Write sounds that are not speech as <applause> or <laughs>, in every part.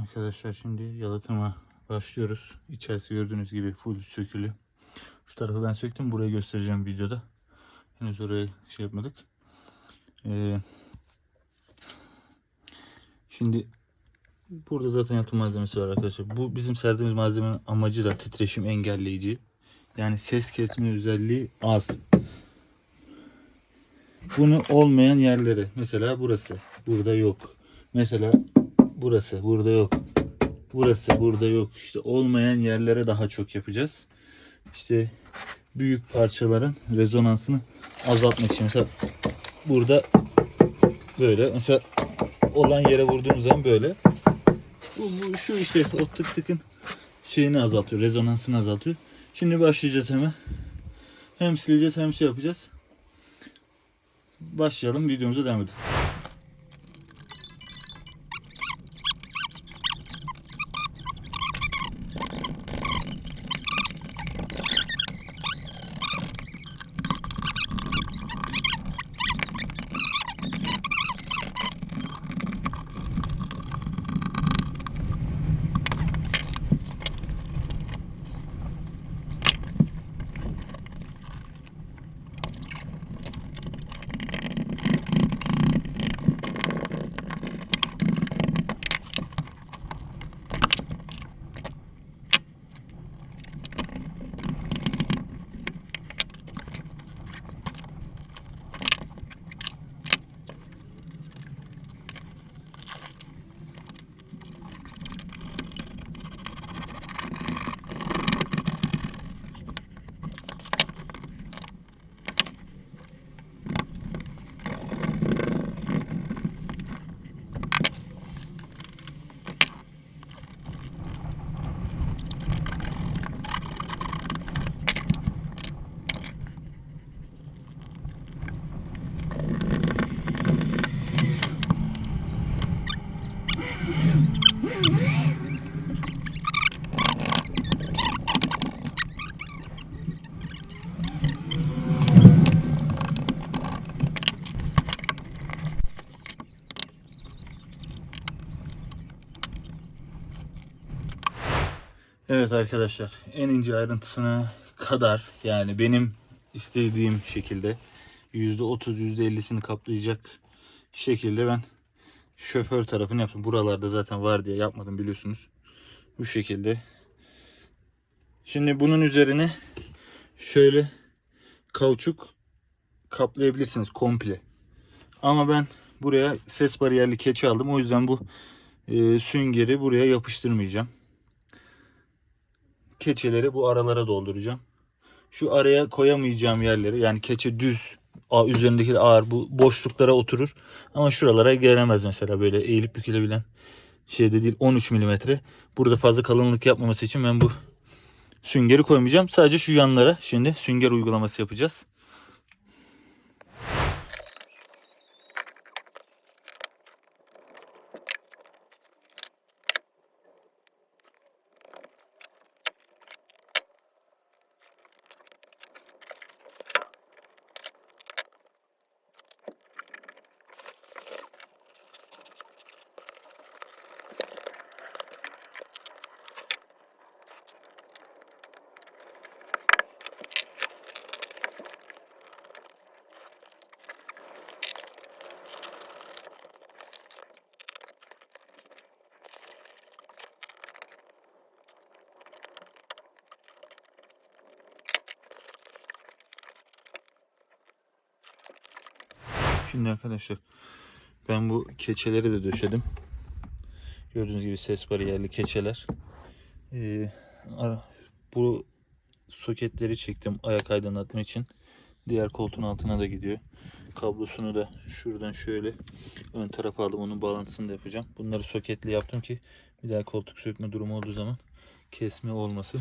Arkadaşlar şimdi yalıtıma başlıyoruz. İçerisi gördüğünüz gibi full sökülü. Şu tarafı ben söktüm. Burayı göstereceğim videoda. Henüz oraya şey yapmadık. Ee, şimdi burada zaten yalıtım malzemesi var arkadaşlar. Bu bizim serdiğimiz malzemenin amacı da titreşim engelleyici. Yani ses kesme özelliği az. Bunu olmayan yerleri mesela burası burada yok. Mesela burası burada yok. Burası burada yok. İşte olmayan yerlere daha çok yapacağız. İşte büyük parçaların rezonansını azaltmak için. Mesela burada böyle mesela olan yere vurduğumuz zaman böyle bu, bu şu işte o tık tıkın şeyini azaltıyor. Rezonansını azaltıyor. Şimdi başlayacağız hemen. Hem sileceğiz hem şey yapacağız. Başlayalım videomuza devam edelim. Evet arkadaşlar en ince ayrıntısına kadar yani benim istediğim şekilde %30 %50'sini kaplayacak şekilde ben şoför tarafını yaptım. Buralarda zaten var diye yapmadım biliyorsunuz. Bu şekilde. Şimdi bunun üzerine şöyle kauçuk kaplayabilirsiniz komple. Ama ben buraya ses bariyerli keçi aldım. O yüzden bu e, süngeri buraya yapıştırmayacağım keçeleri bu aralara dolduracağım. Şu araya koyamayacağım yerleri yani keçe düz üzerindeki de ağır bu boşluklara oturur. Ama şuralara gelemez mesela böyle eğilip bükülebilen şeyde değil 13 milimetre. Burada fazla kalınlık yapmaması için ben bu süngeri koymayacağım. Sadece şu yanlara şimdi sünger uygulaması yapacağız. Şimdi arkadaşlar ben bu keçeleri de döşedim. Gördüğünüz gibi ses bariyerli keçeler. Ee, bu soketleri çektim ayak aydınlatma için. Diğer koltuğun altına da gidiyor. Kablosunu da şuradan şöyle ön tarafa aldım. Onun bağlantısını da yapacağım. Bunları soketli yaptım ki bir daha koltuk sökme durumu olduğu zaman kesme olmasın.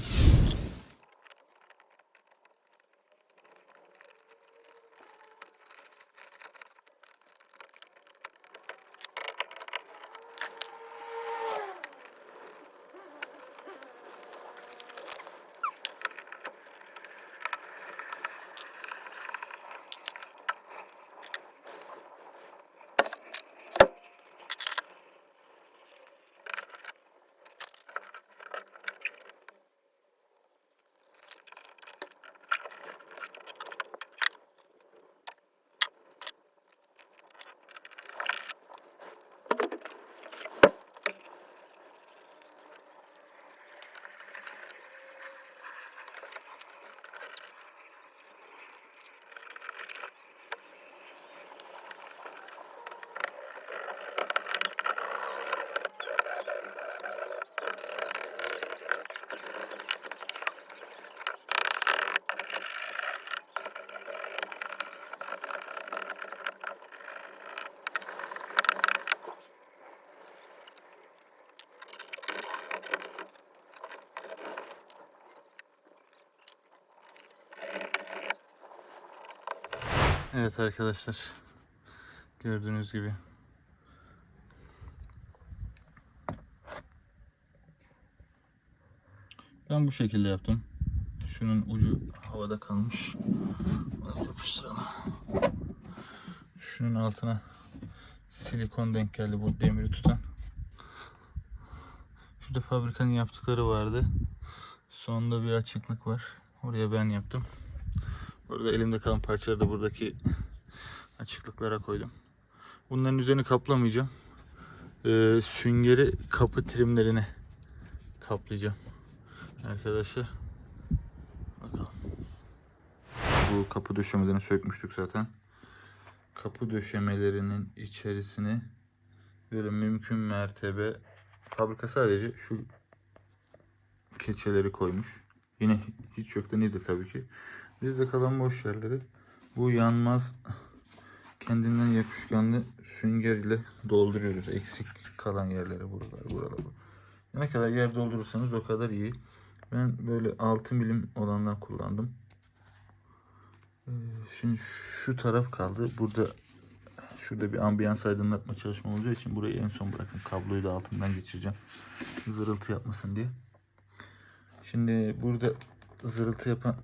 Evet arkadaşlar. Gördüğünüz gibi. Ben bu şekilde yaptım. Şunun ucu havada kalmış. Yapıştıralım. Şunun altına silikon denk geldi bu demiri tutan. Şurada fabrikanın yaptıkları vardı. Sonunda bir açıklık var. Oraya ben yaptım. Burada elimde kalan parçaları da buradaki <laughs> açıklıklara koydum. Bunların üzerini kaplamayacağım. Ee, süngeri kapı trimlerine kaplayacağım. Arkadaşlar. Bakalım. Bu kapı döşemelerini sökmüştük zaten. Kapı döşemelerinin içerisine böyle mümkün mertebe fabrika sadece şu keçeleri koymuş. Yine hiç yok da nedir tabii ki. Bizde kalan boş yerleri bu yanmaz kendinden yapışkanlı sünger ile dolduruyoruz. Eksik kalan yerlere buralar buralar. Ne kadar yer doldurursanız o kadar iyi. Ben böyle 6 milim olandan kullandım. Ee, Şimdi şu taraf kaldı. Burada şurada bir ambiyans aydınlatma çalışma olacağı için burayı en son bırakın. Kabloyu da altından geçireceğim. Zırıltı yapmasın diye. Şimdi burada zırıltı yapan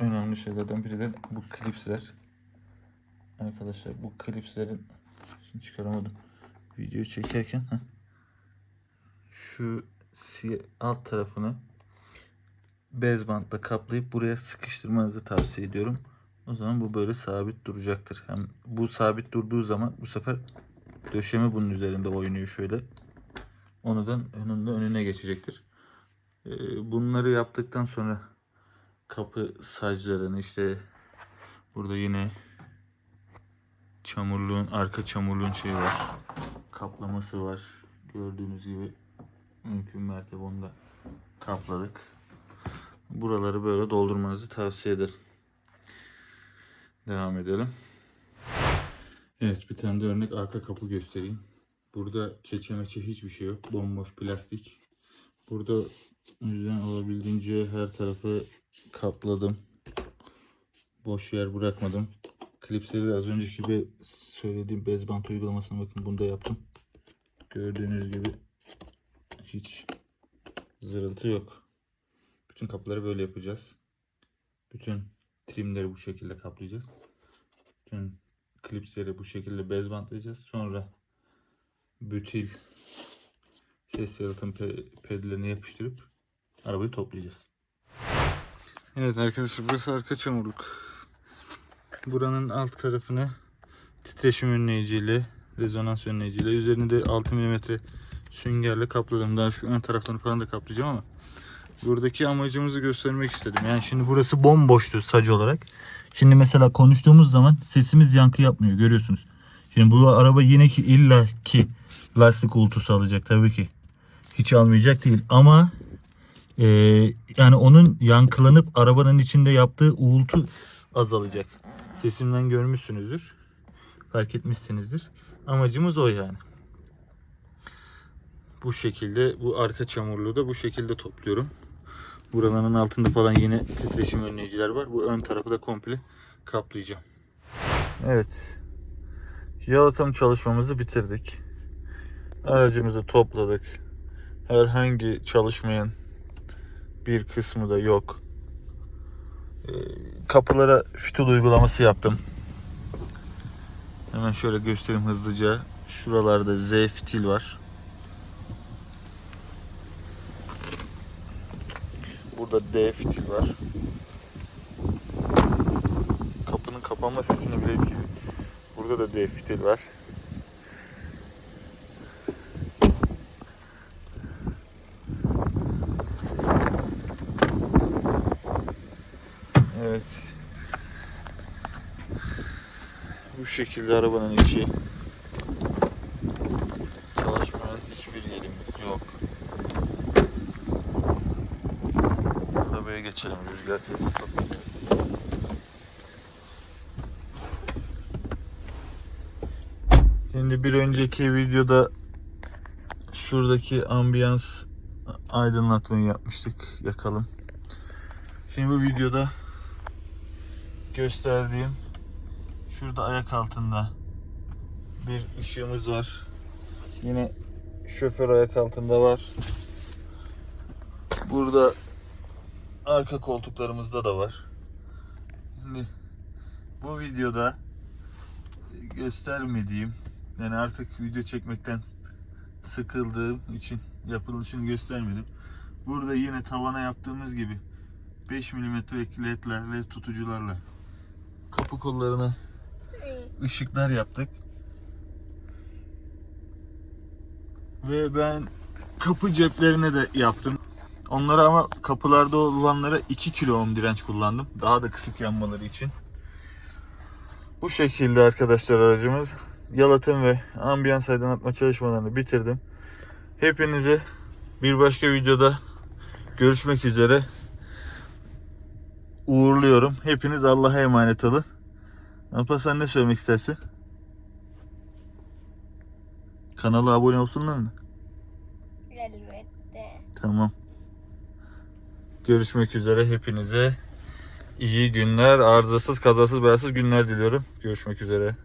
önemli şeylerden biri de bu klipsler. Arkadaşlar bu klipslerin şimdi çıkaramadım. Video çekerken heh. şu alt tarafını bez bantla kaplayıp buraya sıkıştırmanızı tavsiye ediyorum. O zaman bu böyle sabit duracaktır. Hem bu sabit durduğu zaman bu sefer döşeme bunun üzerinde oynuyor şöyle. Onu da önünde önüne geçecektir. Ee, Bunları yaptıktan sonra kapı saclarını işte burada yine çamurluğun arka çamurluğun şeyi var. Kaplaması var. Gördüğünüz gibi mümkün mertebe onu da kapladık. Buraları böyle doldurmanızı tavsiye ederim. Devam edelim. Evet bir tane de örnek arka kapı göstereyim. Burada keçe meçe hiçbir şey yok. Bomboş plastik. Burada yüzden olabildiğince her tarafı kapladım. Boş yer bırakmadım. Klipsleri az önceki gibi söylediğim bez bant uygulamasını bakın bunda yaptım. Gördüğünüz gibi hiç zırıltı yok. Bütün kapıları böyle yapacağız. Bütün trimleri bu şekilde kaplayacağız. Bütün klipsleri bu şekilde bez bantlayacağız. Sonra bütil ses yalıtım pe- pedlerini yapıştırıp arabayı toplayacağız. Evet arkadaşlar burası arka çamurluk. Buranın alt tarafını titreşim önleyiciyle, rezonans önleyiciyle, üzerini de 6 mm süngerle kapladım. Daha şu ön taraflarını falan da kaplayacağım ama buradaki amacımızı göstermek istedim. Yani şimdi burası bomboştu sac olarak. Şimdi mesela konuştuğumuz zaman sesimiz yankı yapmıyor görüyorsunuz. Şimdi bu araba yine ki illa ki lastik uğultusu alacak tabii ki. Hiç almayacak değil ama e, yani onun yankılanıp arabanın içinde yaptığı uğultu azalacak. Sesimden görmüşsünüzdür. Fark etmişsinizdir. Amacımız o yani. Bu şekilde bu arka çamurluğu da bu şekilde topluyorum. Buraların altında falan yine titreşim önleyiciler var. Bu ön tarafı da komple kaplayacağım. Evet. Yalıtım çalışmamızı bitirdik. Aracımızı topladık. Herhangi çalışmayan bir kısmı da yok. Ee, Kapılara fitil uygulaması yaptım. Hemen şöyle göstereyim hızlıca. Şuralarda Z fitil var. Burada D fitil var. Kapının kapanma sesini bile etkiliyor. Burada da D fitil var. Evet. Bu şekilde arabanın içi. Çalışmayan hiçbir yerimiz yok. Arabaya geçelim. Rüzgar sesi çok geliyor. Şimdi bir önceki videoda şuradaki ambiyans aydınlatmayı yapmıştık. Yakalım. Şimdi bu videoda gösterdiğim Şurada ayak altında bir ışığımız var. Yine şoför ayak altında var. Burada arka koltuklarımızda da var. Şimdi bu videoda göstermediğim yani artık video çekmekten sıkıldığım için yapılışını göstermedim. Burada yine tavana yaptığımız gibi 5 mm ledlerle tutucularla kapı kollarına ışıklar yaptık. Ve ben kapı ceplerine de yaptım. Onlara ama kapılarda olanlara 2 kilo ohm direnç kullandım. Daha da kısık yanmaları için. Bu şekilde arkadaşlar aracımız. Yalıtım ve ambiyans aydınlatma çalışmalarını bitirdim. Hepinize bir başka videoda görüşmek üzere. Uğurluyorum. Hepiniz Allah'a emanet olun. Alparslan ne söylemek istersin? Kanala abone olsunlar mı? Elbette. Tamam. Görüşmek üzere hepinize iyi günler, arızasız, kazasız, belasız günler diliyorum. Görüşmek üzere.